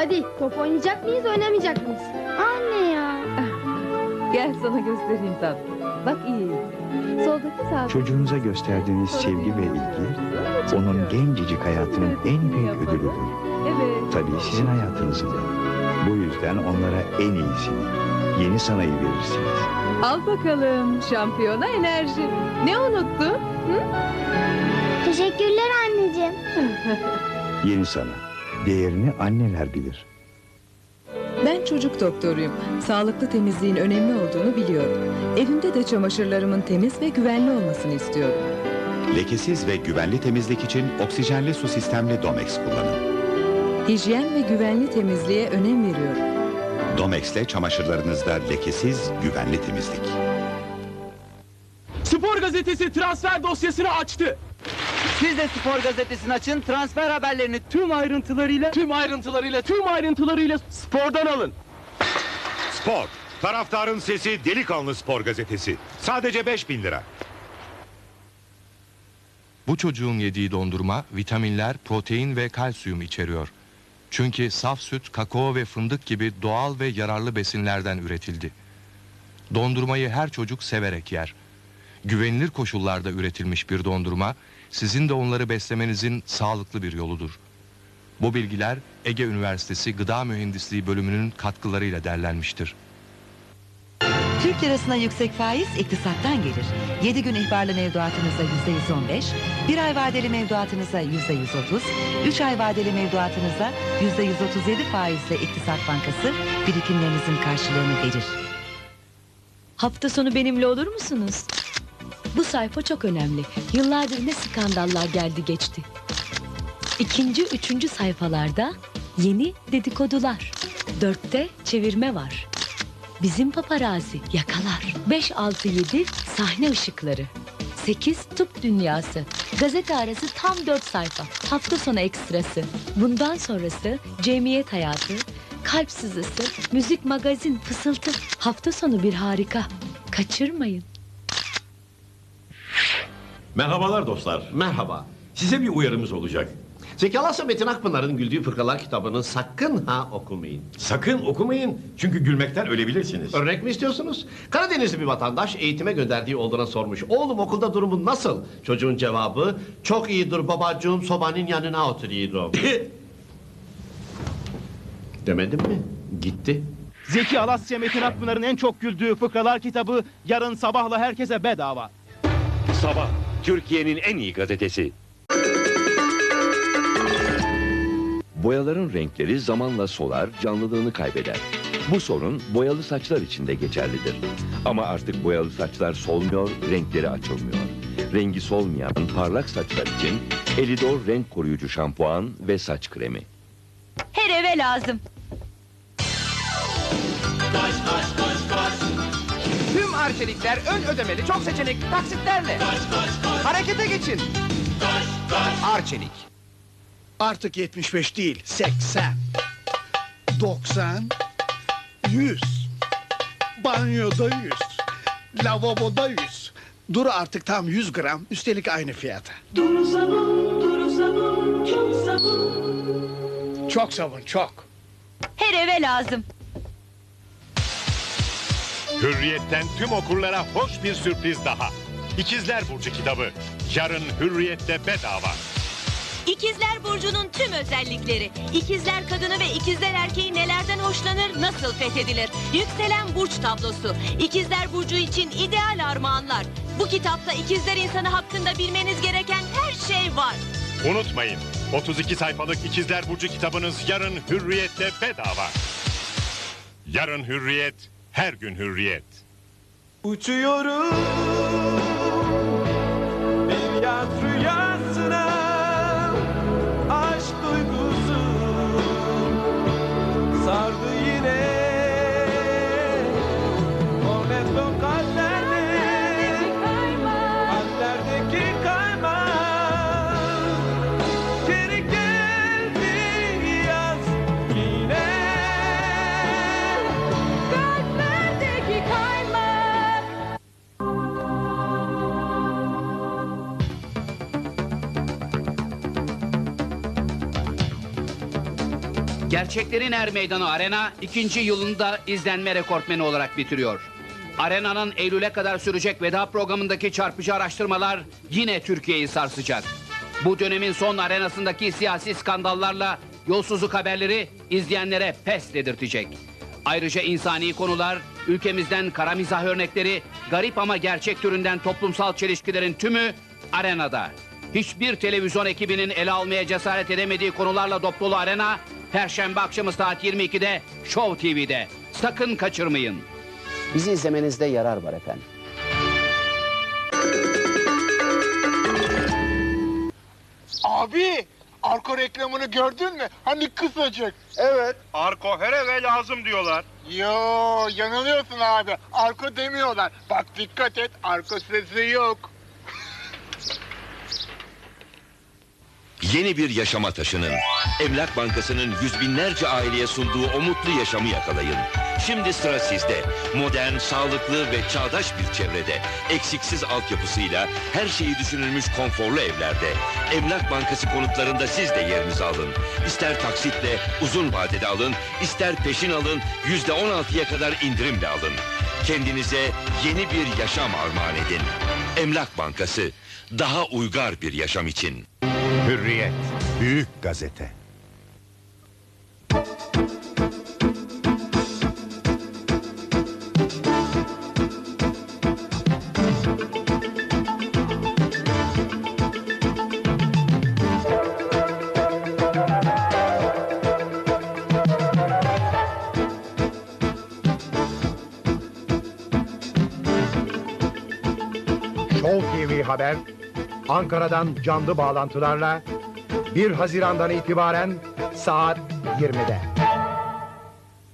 Hadi top oynayacak mıyız oynamayacak mıyız? Anne ya. Gel sana göstereyim tatlım. Bak iyi. Soldaki sağ. Çocuğunuza gösterdiğiniz sevgi ve ilgi onun gencecik hayatının en büyük ödülüdür. Evet. Tabii sizin hayatınızın da. Bu yüzden onlara en iyisini, yeni sanayı verirsiniz. Al bakalım şampiyona enerji. Ne unuttun? Teşekkürler anneciğim. Yeni sana. Değerini anneler bilir. Ben çocuk doktoruyum. Sağlıklı temizliğin önemli olduğunu biliyorum. Evimde de çamaşırlarımın temiz ve güvenli olmasını istiyorum. Lekesiz ve güvenli temizlik için oksijenli su sistemli Domex kullanın. Hijyen ve güvenli temizliğe önem veriyorum. Domex'le çamaşırlarınızda lekesiz, güvenli temizlik. Spor gazetesi transfer dosyasını açtı. Siz de Spor Gazetesi'ni açın, transfer haberlerini tüm ayrıntılarıyla... Tüm ayrıntılarıyla, tüm ayrıntılarıyla spordan alın. Spor. Taraftarın sesi Delikanlı Spor Gazetesi. Sadece 5000 lira. Bu çocuğun yediği dondurma vitaminler, protein ve kalsiyum içeriyor. Çünkü saf süt, kakao ve fındık gibi doğal ve yararlı besinlerden üretildi. Dondurmayı her çocuk severek yer. Güvenilir koşullarda üretilmiş bir dondurma sizin de onları beslemenizin sağlıklı bir yoludur. Bu bilgiler Ege Üniversitesi Gıda Mühendisliği bölümünün katkılarıyla derlenmiştir. Türk lirasına yüksek faiz iktisattan gelir. 7 gün ihbarlı mevduatınıza %115, 1 ay vadeli mevduatınıza %130, 3 ay vadeli mevduatınıza %137 faizle İktisat Bankası birikimlerinizin karşılığını verir. Hafta sonu benimle olur musunuz? Bu sayfa çok önemli. Yıllardır ne skandallar geldi geçti. İkinci, üçüncü sayfalarda yeni dedikodular. Dörtte çevirme var. Bizim paparazi yakalar. Beş, altı, yedi sahne ışıkları. Sekiz tıp dünyası. Gazete arası tam dört sayfa. Hafta sonu ekstrası. Bundan sonrası cemiyet hayatı, kalp sızısı, müzik magazin, fısıltı. Hafta sonu bir harika. Kaçırmayın. Merhabalar dostlar. Merhaba. Size bir uyarımız olacak. Zeki Alasya Metin Akpınar'ın Güldüğü Fırkalar kitabını sakın ha okumayın. Sakın okumayın çünkü gülmekten ölebilirsiniz. Örnek mi istiyorsunuz? Karadenizli bir vatandaş eğitime gönderdiği oğluna sormuş. Oğlum okulda durumun nasıl? Çocuğun cevabı çok iyidir babacığım sobanın yanına oturuyorum. Demedim mi? Gitti. Zeki Alasya Metin Akpınar'ın en çok güldüğü fıkralar kitabı yarın sabahla herkese bedava. Sabah. Türkiye'nin en iyi gazetesi. Boyaların renkleri zamanla solar, canlılığını kaybeder. Bu sorun boyalı saçlar için de geçerlidir. Ama artık boyalı saçlar solmuyor, renkleri açılmıyor. Rengi solmayan parlak saçlar için Elidor renk koruyucu şampuan ve saç kremi. Her eve lazım. Tüm arçelikler ön ödemeli çok seçenekli taksitlerle. Harekete geçin. Arçelik. Artık 75 değil, 80. 90. 100. Banyoda 100. Lavaboda 100. Dur artık tam 100 gram, üstelik aynı fiyata. Duru sabun, duru sabun, çok sabun. Çok sabun, çok. Her eve lazım. Hürriyetten tüm okurlara hoş bir sürpriz daha. İkizler Burcu kitabı. Yarın Hürriyet'te bedava. İkizler Burcu'nun tüm özellikleri. İkizler kadını ve ikizler erkeği nelerden hoşlanır, nasıl fethedilir? Yükselen burç tablosu. İkizler Burcu için ideal armağanlar. Bu kitapta ikizler insanı hakkında bilmeniz gereken her şey var. Unutmayın. 32 sayfalık İkizler Burcu kitabınız yarın Hürriyet'te bedava. Yarın Hürriyet, her gün Hürriyet. Uçuyorum Gerçeklerin Er Meydanı Arena ikinci yılında izlenme rekortmeni olarak bitiriyor. Arena'nın Eylül'e kadar sürecek veda programındaki çarpıcı araştırmalar yine Türkiye'yi sarsacak. Bu dönemin son arenasındaki siyasi skandallarla yolsuzluk haberleri izleyenlere pes dedirtecek. Ayrıca insani konular, ülkemizden kara mizah örnekleri, garip ama gerçek türünden toplumsal çelişkilerin tümü arenada. Hiçbir televizyon ekibinin ele almaya cesaret edemediği konularla dop dolu arena, Perşembe akşamı saat 22'de Show TV'de. Sakın kaçırmayın. Bizi izlemenizde yarar var efendim. Abi Arko reklamını gördün mü? Hani kısacık. Evet. Arko her eve lazım diyorlar. Yo yanılıyorsun abi. Arko demiyorlar. Bak dikkat et Arko sesi yok. Yeni bir yaşama taşının. Emlak Bankası'nın yüz binlerce aileye sunduğu o mutlu yaşamı yakalayın. Şimdi sıra sizde. Modern, sağlıklı ve çağdaş bir çevrede. Eksiksiz altyapısıyla her şeyi düşünülmüş konforlu evlerde. Emlak Bankası konutlarında siz de yerinizi alın. İster taksitle uzun vadede alın, ister peşin alın, yüzde on altıya kadar indirimle alın. Kendinize yeni bir yaşam armağan edin. Emlak Bankası, daha uygar bir yaşam için. Hürriyet. Büyük gazete. Show TV Haber, Ankara'dan canlı bağlantılarla 1 Haziran'dan itibaren saat 20'de.